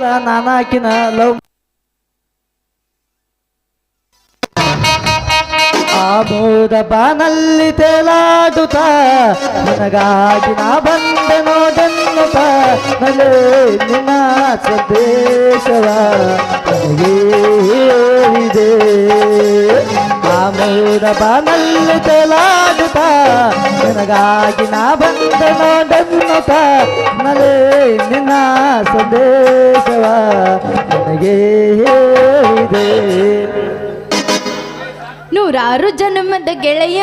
ನಾನಾಕಿನ love ಆ ಮೋದ ಬಾನಲ್ಲಿ ತೇಲಾಡುತ್ತ, ನನಗಾಗಿ ನಾ ಬಂದೆ ನೋಡೆನ್ನುತ್ತ ನಲೆ ನಿನ್ನ ಸಂದೇಶವ ನನಗೆ ಹೇಳಿದೆ ಮೋದ ಬಾನಲ್ಲಿ ತೇಲಾಡುತ್ತ ನನಗಾಗಿ ನಾ ಬಂದ ನೋಡುತ್ತ ನಲೆ ನಿನ್ನ ಸಂದೇಶವ ನನಗೆ ಹೇಳಿದೆ. ನೂರಾರು ಜನ್ಮದ ಗೆಳೆಯ.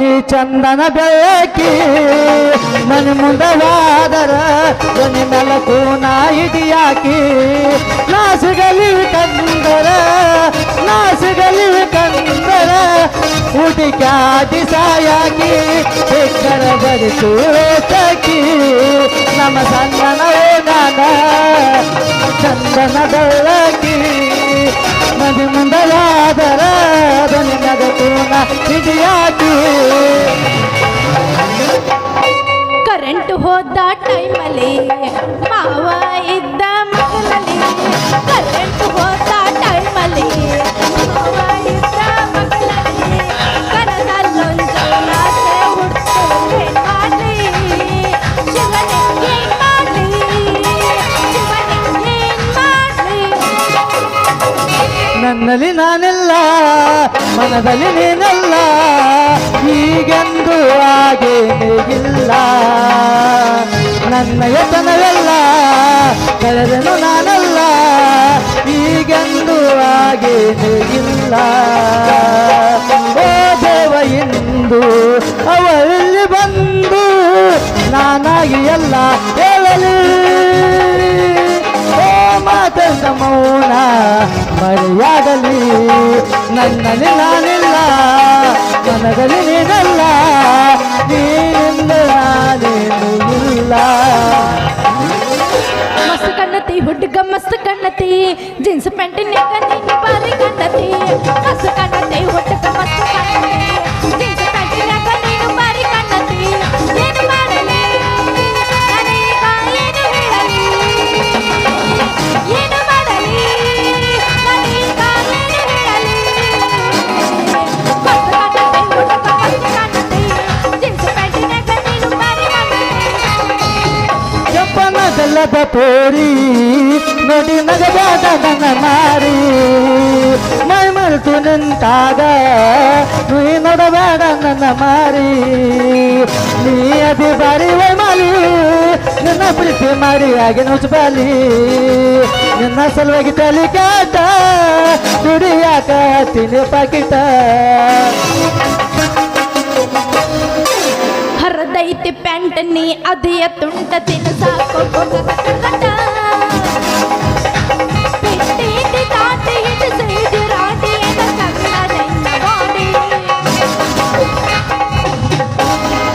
ನೀ ಚಂದನ ಬೆಳಕಿ ನನ್ನ ಮುಂದವಾದರ ನನ್ನ ಮೆಲಕು ನಾ ಯಾಕೆ ನಾ ಸಿಗಲಿ ಹುಡುಕಾಡಿ ಸಾಯಾಗಿ ಸಿಕ್ಕರ ಬರಿಸು ಸಖಿ ನಮ್ಮ ಸಣ್ಣನ ಓನ್ಯಾಗ ಚಂದನ ಬೆಳಕಿ ನದಿ ಮುಂದಲಾದರ ಧ್ವನಿ ನಗತೂನ ಹಿಡಿಯಾಕಿ ಕರೆಂಟ್ ಹೋದ ಟೈಮಲ್ಲಿ ಮಾವ ಇದ್ದ ಮಗಲಲ್ಲಿ ಕರೆಂಟ್ ಹೋದ ಟೈಮಲ್ಲಿ ಮಾವ ಮನದಲ್ಲಿ ನೀನಲ್ಲ, ಈಗೆಂದು ಹಾಗೆ ಇಲ್ಲ. ನನ್ನ ಯತನವೆಲ್ಲ ಕಳೆದನು ನಾನಲ್ಲ, ಈಗೆಂದು ಹಾಗೆ ಇಲ್ಲ. ಓ ದೇವ ಎಂದು ಅವರಲ್ಲಿ ಬಂದು ನಾನಾಗಿ ಎಲ್ಲ ಹೇಳಲಿ. ಓ ಮಾತಂದ ಮೌನ ಮರೆಯಾಗಲಿ. ನನ್ನಲ್ಲಿ ನಾನಿಲ್ಲ ಮನದಲ್ಲಿ ನೀನಲ್ಲ ನೀನಿಂದ ನಾನೇನು ಇಲ್ಲ ಮಸ್ತ್ ಕಣ್ಣತಿ ಹುಡುಗ ಮಸ್ತ್ ಕಣ್ಣತಿ ಜೀನ್ಸ್ ಪ್ಯಾಂಟಿನ್ಯಾಗ ನೀನು ಬಾರಿ ಕಣ್ಣತಿ ಮಸ್ತ್ ಕೆಂಪನ ತೋರಿ ನೋಡಿ ನಗದಾದ ನನ್ನ ಮಾರಿ ಮೈ ಮರೆತು ನಿಂತಾಗ, ನೀ ನೋಡಬೇಡ ನನ್ನ ಮಾರಿ. ನೀ ಅದಿ ಬಾರಿ ಮಾಲಿ, ನಿನ್ನ ಪ್ರೀತಿ ಮಾರಿ ಹಾಗೆ ನುಚ್ಚಬಾಲಿ. ನಿನ್ನ ಸಲುವಾಗಿ ತಲೆ ಕಾಟ ದುಡಿಯಾಕ ತಿನಿ ಪಾಕಿಟ ಹರದೈತಿ ಪ್ಯಾಂಟ್ ನೀ ಅದಿಯ ತುಂಟ ತಿನ್ನಸಾಕೋ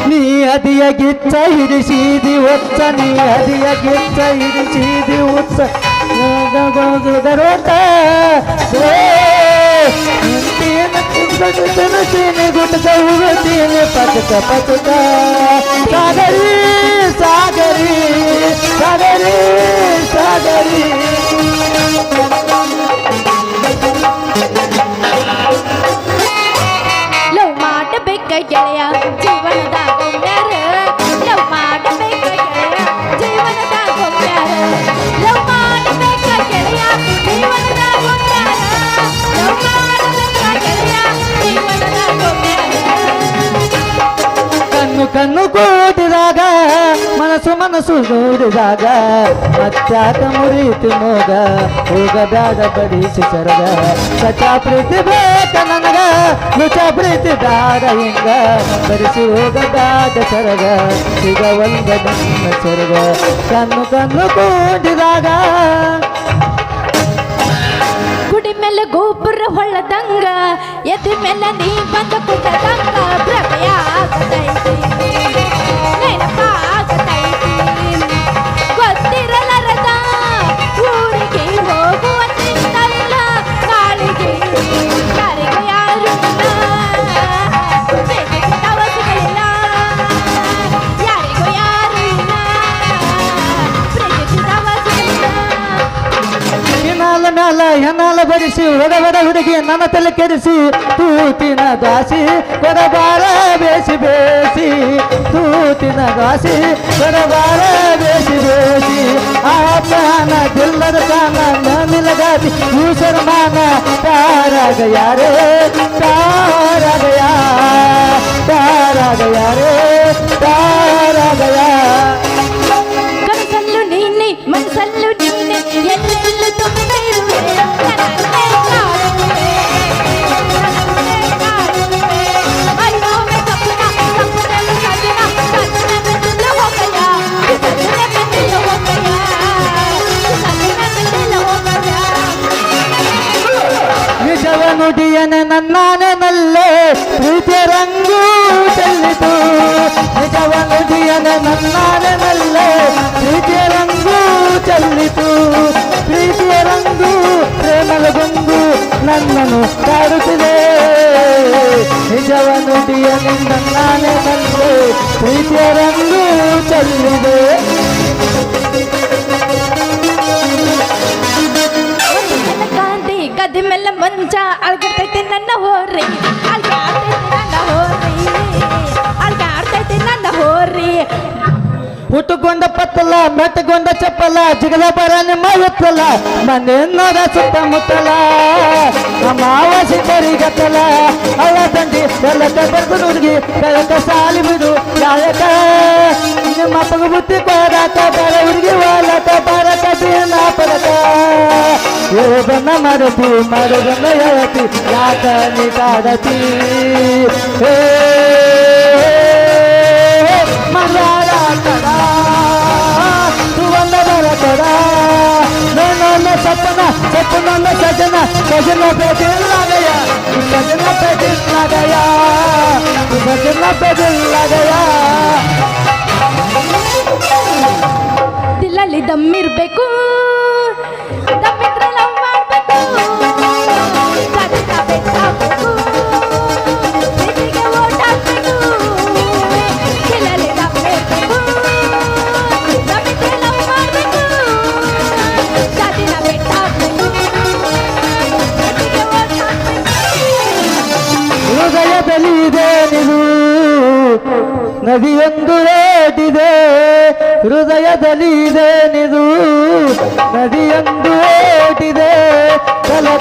ನೀ ಅದಿಯ ಗಿಚ್ಚ ಹಿಡಿಸಿದಿ ಒಚ್ಚ ನೀ ಅದಿಯ ಗಿಚ್ಚ ಹಿಡಿಸಿದಿ ಉಚ್ಚ ಗರೋಟ. ಸಾಗರಿ ಸಾಗರಿ ಸಾಗರಿ ಸಾಗರಿ ಲವ್ ಮಾಡಬೇಕ ಗೆಳೆಯ. ಕೂಡಿದಾಗ ಮನಸ್ಸು ಮನಸ್ಸು ಕೂಡಿದಾಗ ಮತ್ತಾಕ ಮುರಿತು ಮೋಗ ಹೋಗಬೇಡ ಬಡಿಸಿ ಸರಗ ಸಚ ಪ್ರೀತಿ ಬೇಕ ನನಗ ಲುಚ ಪ್ರೀತಿ ದಾರ ಹಿಂಗ. ಬರಿಸಿ ಹೋಗಬೇಡ ಸರಗ ಸಿಗವಲ್ದ ನನ್ನ ಸರಗ. ಕಣ್ಣು ಕಣ್ಣು ಕೂಡಿದಾಗ ಗೋಪುರ ಹೊಳ್ಳದಂಗ ಎದಿ ಮೇಲೆ ನೀ ಬಂದ ಕುಟ್ಟದಂಗ ಭ್ರಮೆಯ ಹೆನಾಲ ಬರಿಸಿ ಒಡ ಒಡ ಹುಡುಗಿ ನನ್ನ ತಲೆ ಕೆಡಿಸಿ ತೂತಿನ ದಾಸಿ ಕೊಡಬಾರ ಬೇಸಿ ಬೇಸಿ ತೂತಿನ ದಾಸಿ ಕೊಡಬಾರ ಬೇಸಿ ಬೇಸಿ ಆತ್ಮಾನ ದಿಲ್ಲದ ಕಾನ ನಿಲಗಾತಿ ಯೂಸರ ಮಾನ ತಾರ ಗಯಾ ನನ್ನಾನೆ ನಲ್ಲೇ ಪ್ರೀತಿಯ ರಂಗು ಚೆಲ್ಲಿತು. ನಿಜವ ನುಡಿಯನೆ ನನ್ನಾನೆ ನಲ್ಲೇ ಪ್ರೀತಿಯ ರಂಗು ಚೆಲ್ಲಿತು. ಪ್ರೀತಿಯ ರಂಗು ಪ್ರೇಮದ ನನ್ನನು ಕಾಡುತ್ತಿದೆ. ನಿಜವ ನುಡಿಯನೆ ನನ್ನಾನೆ ನಲ್ಲೇ ಪ್ರೀತಿಯ ರಂಗು ಚೆಲ್ಲಿದೆ. ಕಾಂತಿ, ಗದ್ದೆ ಮೇಲೆ ಹುಟ್ಟುಕೊಂಡ ಪತ್ತಲ್ಲ ಮೆಟ್ಟಗೊಂಡ ಚಪ್ಪಲ, ಜಿಗಲ ಬರ ನಿಮ್ಮ ಎತ್ತಲ ಮನೆಯನ್ನೋದ ಸುತ್ತಮುತ್ತಲ ಅಮಾವಾಸಿ ಕರಿಗತ್ತಲ ಅಲ್ಲ ತಂಡಿ ಎಲ್ಲಕ ಬರ್ದು ಹುಡುಗಿ ಕಳಕ ಸಾಲಿ ಬಿಡು ಕಾಯಕ ನಿಮ್ಮ ಮಗ ಬುತ್ತಿ ಕೊಡಾಕ, ಬರ ಹುಡುಗಿ ವಾಲಕ ಬರಕ ಬೀನ ಪರಕ ಯೋಗನ ಮರತಿ ಮಾಡುದನ್ನ ಹೇಳ್ತಿ ಯಾಕ ನೀ ಕಾಡತಿ? ಸಪನ ಸಪನ ಸಜನ ಸಜನ ಬೆದಿಲ್ಲದಯ ಸಜನ ಬೆದಿಲ್ಲದಯ ಸಜನ ಬೆದಿಲ್ಲದಯ ದಿಲ್ಲಲ್ಲಿ ದಮ್ಮಿರ್ಬೇಕು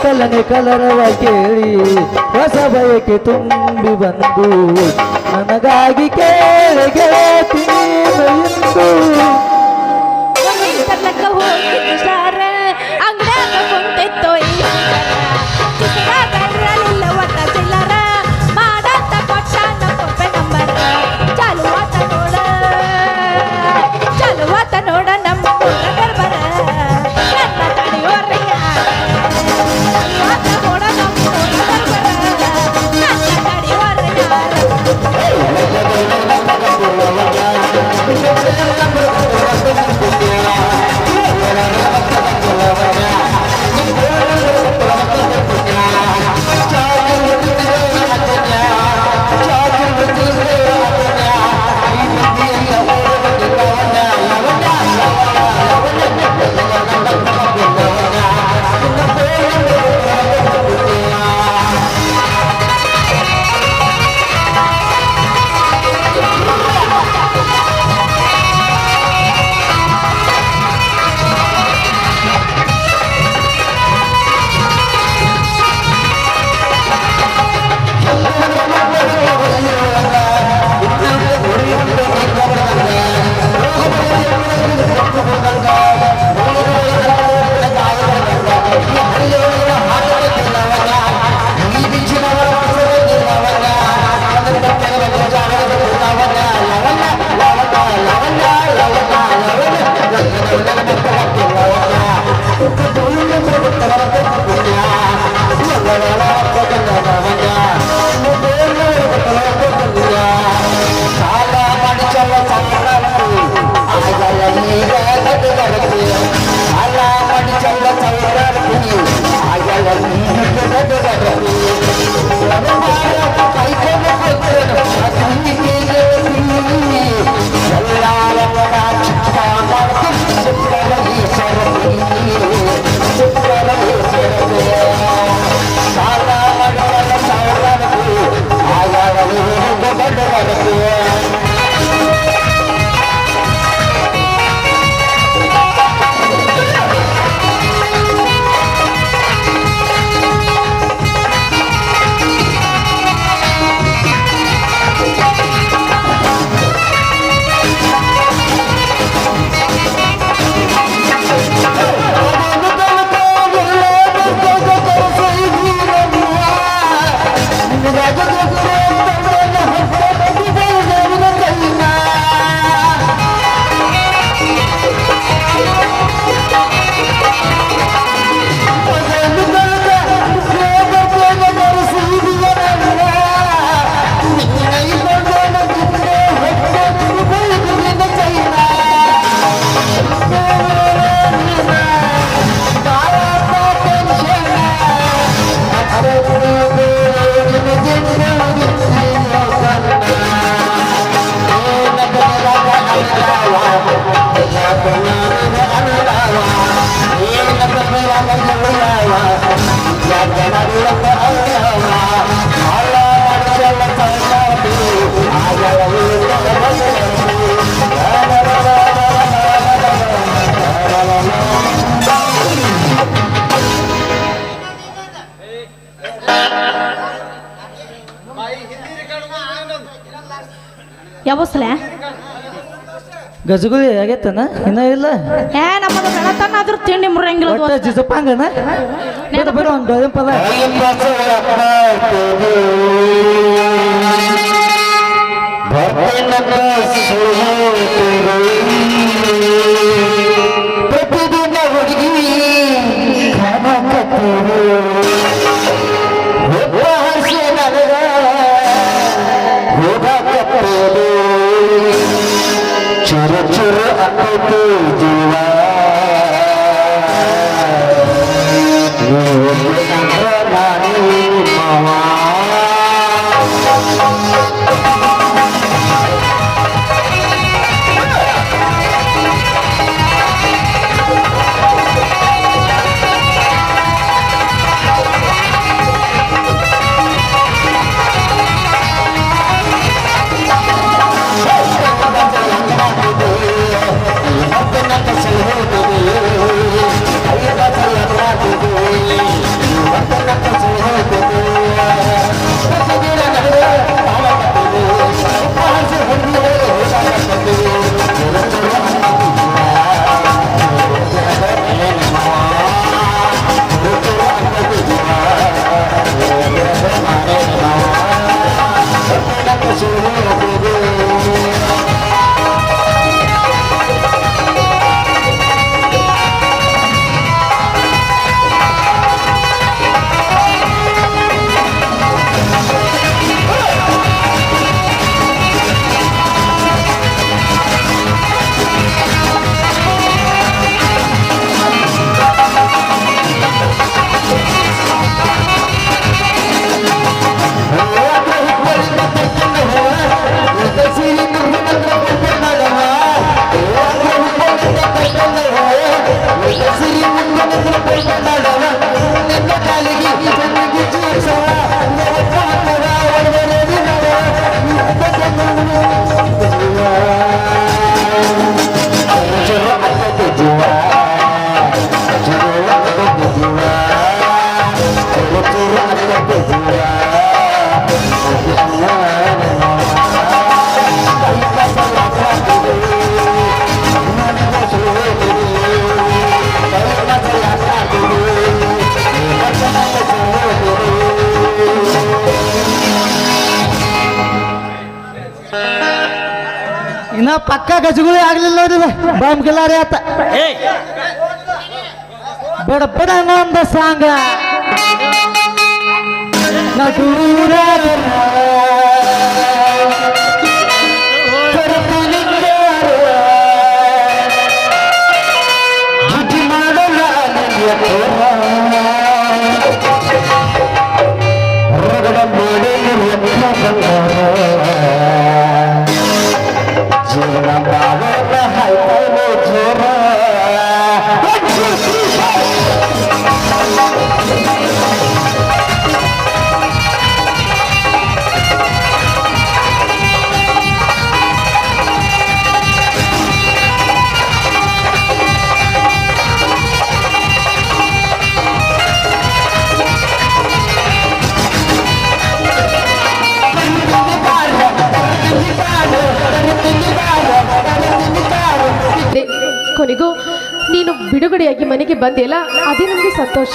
ಕಲನೆ ಕಲರವ ಕೇಳಿ ಹೊಸ ಬಯಕೆ ತುಂಬಿ ಬಂದು ನನಗಾಗಿ ಕೇಳಿ ಗೆಳತೀನಿ Hello. ಗಜಗುಲಿ ಆಗೈತನ? ಇನ್ನ ಇಲ್ಲ? ಏ ನಮ್ಮ ಬೆಳತನ ಆದ್ರೂ ತಿಂಡಿ ಮುರಂಗಿಲ್ಲ ಒಟ್ಟ ದೋಸ್ತ. ಜಿಸಪ್ಪಂಗನ ಬೇಡ ಬೇಡ ಒಂದು ಬೆಳಗಿನ ಪದ. ಪ್ರತಿದಿನ Solo. Canada ಇನ್ನ ಪಕ್ಕ ಗಜಗುಳಿ ಆಗ್ಲಿಲ್ಲ ನೋಡಿದ ಬಾಂಬ್ ಗಿಲ್ಲಾರಿ ಆತ. ಬಡ ಬಡ ನಂದ ಸಾಂಗ. ನಾ ಬಂದಿಲ್ಲ ಅದೇ ನಮಗೆ ಸಂತೋಷ.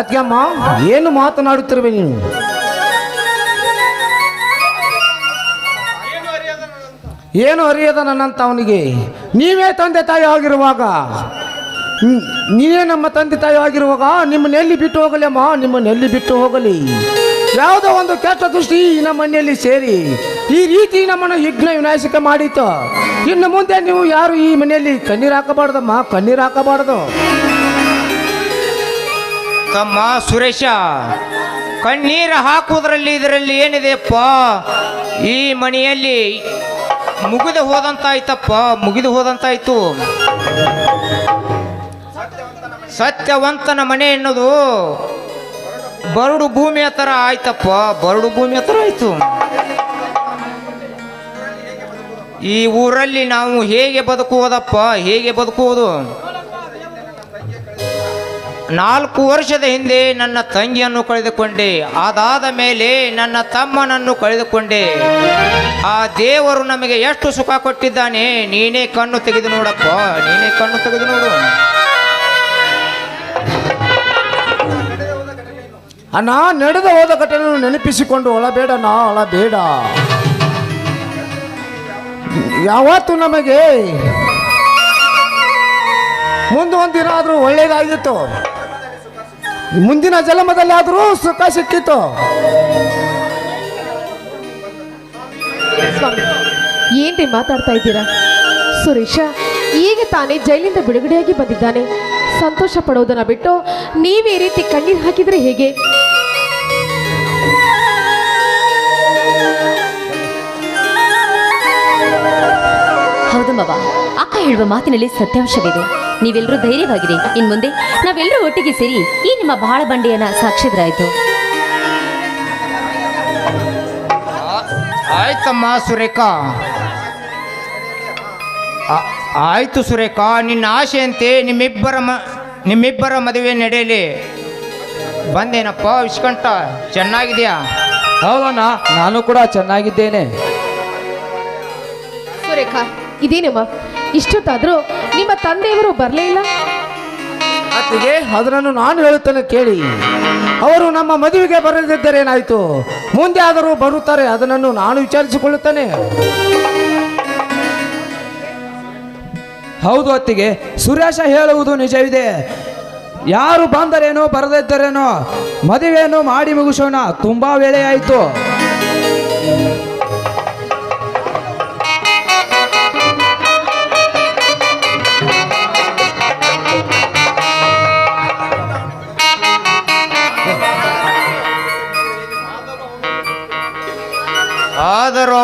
ಅತ್ಯಮ್ಮ, ಏನು ಮಾತನಾಡುತ್ತಿರುವೆ ನೀನು ಏನು ಅರಿಯದ ನನ್ನಂತ ಅವನಿಗೆ? ನೀವೇ ತಂದೆ ತಾಯಿ ಆಗಿರುವಾಗ ನೀವೇ ನಮ್ಮ ತಂದೆ ತಾಯಿ ಆಗಿರುವಾಗ ನಿಮ್ಮನ್ನ ಎಲ್ಲಿ ಬಿಟ್ಟು ಹೋಗಲಿ ಅಮ್ಮ? ನಿಮ್ಮನ್ನ ಎಲ್ಲಿ ಬಿಟ್ಟು ಹೋಗಲಿ? ಯಾವುದೋ ಒಂದು ಕೆಟ್ಟ ದೃಷ್ಟಿ ನಮ್ಮ ಮನೆಯಲ್ಲಿ ಸೇರಿ, ಈ ರೀತಿ ನಮ್ಮನ್ನು ಯಜ್ಞ ವಿನಾಶಕ ಮಾಡಿತು ಇನ್ನು ಮುಂದೆ ನೀವು ಯಾರು ಈ ಮನೆಯಲ್ಲಿ ಕಣ್ಣೀರು ಹಾಕಬಾರ್ದಮ್ಮ ಕಣ್ಣೀರು ಹಾಕಬಾರ್ದು. ತಮ್ಮ ಸುರೇಶ, ಕಣ್ಣೀರು ಹಾಕುವುದರಲ್ಲಿ ಇದರಲ್ಲಿ ಏನಿದೆಯಪ್ಪ ಈ ಮನೆಯಲ್ಲಿ ಮುಗಿದು ಹೋದಂತಾಯ್ತಪ್ಪ, ಮುಗಿದು ಹೋದಂತಾಯ್ತು. ಸತ್ಯವಂತನ ಮನೆ ಎನ್ನುವುದು ಬರಡು ಭೂಮಿ ಹತ್ರ ಆಯ್ತಪ್ಪ, ಬರಡು ಭೂಮಿ ಹತ್ರ ಆಯ್ತು. ಈ ಊರಲ್ಲಿ ನಾವು ಹೇಗೆ ಬದುಕುವುದಪ್ಪ, ಹೇಗೆ ಬದುಕುವುದು? ನಾಲ್ಕು ವರ್ಷದ ಹಿಂದೆ ನನ್ನ ತಂಗಿಯನ್ನು ಕಳೆದುಕೊಂಡೆ, ಅದಾದ ಮೇಲೆ ನನ್ನ ತಮ್ಮನನ್ನು ಕಳೆದುಕೊಂಡೆ. ಆ ದೇವರು ನಮಗೆ ಎಷ್ಟು ಸುಖ ಕೊಟ್ಟಿದ್ದಾನೆ, ನೀನೇ ಕಣ್ಣು ತೆಗೆದು ನೋಡಪ್ಪ, ನೀನೇ ಕಣ್ಣು ತೆಗೆದು ನೋಡು. ಅಣ್ಣ, ನಡೆದ ಹೋದ ಘಟನೆ ನೆನಪಿಸಿಕೊಂಡು ಒಳಬೇಡ ನಾ ಒಳಬೇಡ ಯಾವತ್ತು ನಮಗೆ ಮುಂದೆ ಒಂದಿನ ಆದರೂ ಒಳ್ಳೇದಾಗಿತ್ತು. ಮುಂದಿನ ಜನ್ಮದಲ್ಲಿ ಆದರೂ ಸುಖ ಸಿಕ್ಕಿತ್ತು. ಏನ್ರಿ ಮಾತಾಡ್ತಾ ಇದ್ದೀರಾ? ಸುರೇಶ, ಈಗ ತಾನೇ ಜೈಲಿಂದ ಬಿಡುಗಡೆಯಾಗಿ ಬಂದಿದ್ದಾನೆ. ಸಂತೋಷ ಪಡೋದನ್ನ ಬಿಟ್ಟು ನೀವೇ ರೀತಿ ಕಣ್ಣೀರು ಹಾಕಿದ್ರೆ ಹೇಗೆ? ಹೌದು ಅಕ್ಕ ಹೇಳುವ ಮಾತಿನಲ್ಲಿ ಸತ್ಯಾಂಶವಿದೆ. ನೀವೆಲ್ಲರೂ ಧೈರ್ಯವಾಗಿರಿ. ಇನ್ ಮುಂದೆ ನಾವೆಲ್ಲರೂ ಒಟ್ಟಿಗೆ ಸೇರಿ ಈ ನಿಮ್ಮ ಬಾಳ ಬಂಡೆಯನ್ನ ಸಾಕ್ಷಿದ್ರಾಯ್ತು. ಆಯ್ತಮ್ಮ ಸುರೇಖ. ಆ- ಆಯ್ತು ಸುರೇಖ. ನಿನ್ನ ಆಶೆಯಂತೆ ನಿಮ್ಮಿಬ್ಬರ ಮ ನಿಮ್ಮಿಬ್ಬರ ಮದುವೆ ನಡೆಯಲಿ. ಬಂದೇನಪ್ಪ ವಿಷ್ಕಂಠ ಚೆನ್ನಾಗಿದೆಯಾ? ಹೌದಣ್ಣ ನಾನು ಕೂಡ ಚೆನ್ನಾಗಿದ್ದೇನೆ. ಸುರೇಖಾ ಇದೇನಮ್ಮ? ಇಷ್ಟೊತ್ತಾದ್ರೂ ನಿಮ್ಮ ತಂದೆಯವರು ಬರಲೇ ಇಲ್ಲ? ಅತ್ತಿಗೆ, ಅದನ್ನು ನಾನು ಹೇಳುತ್ತೇನೆ ಕೇಳಿ. ಅವರು ನಮ್ಮ ಮದುವೆಗೆ ಬರದಿದ್ದರೇನಾಯಿತು ಮುಂದೆ ಆದರೂ ಬರುತ್ತಾರೆ, ಅದನ್ನು ನಾನು ವಿಚಾರಿಸಿಕೊಳ್ಳುತ್ತೇನೆ. ಹೌದು ಅತ್ತಿಗೆ, ಸುರೇಶ ಹೇಳುವುದು ನಿಜವಿದೆ. ಯಾರು ಬಂದರೇನೋ, ಬರದಿದ್ದರೇನೋ, ಮದುವೆಯನ್ನು ಮಾಡಿ ಮುಗಿಸೋಣ, ತುಂಬಾ ವೇಳೆ ಆಯಿತು.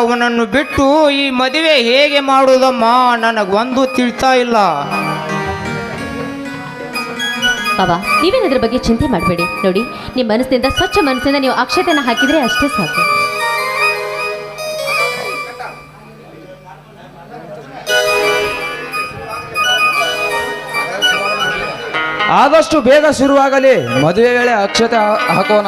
ಅವನನ್ನು ಬಿಟ್ಟು ಈ ಮದುವೆ ಹೇಗೆ ಮಾಡುವುದಮ್ಮ? ನನಗೊಂದು ತಿಳ್ತಾ ಇಲ್ಲ. ಬಾಬಾ ನೀವೇನು ಅದ್ರ ಬಗ್ಗೆ ಚಿಂತೆ ಮಾಡಬೇಡಿ. ನೋಡಿ ನಿಮ್ಮ ಮನಸ್ಸಿನಿಂದ ಸ್ವಚ್ಛ ಮನಸ್ಸಿಂದ ನೀವು ಅಕ್ಷತೆನ ಹಾಕಿದ್ರೆ ಅಷ್ಟೇ ಸಾಕು. ಆದಷ್ಟು ಬೇಗ ಶುರುವಾಗಲಿ. ಮದುವೆ ವೇಳೆ ಅಕ್ಷತೆ ಹಾಕೋಣ.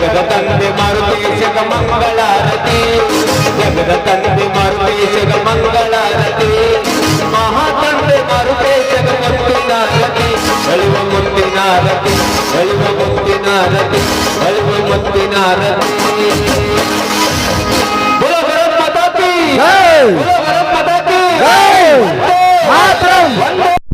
जगदंबे मारुति शिव मंगलारती जगदंबे मारुति शिव मंगलारती महातंबे मारुति शिव मुक्तिनारती बलिव मुक्तिनारती बलिव मुक्तिनारती बलिव मुक्तिनारती बोलो भरत माता की बोलो भरत माता की मातरम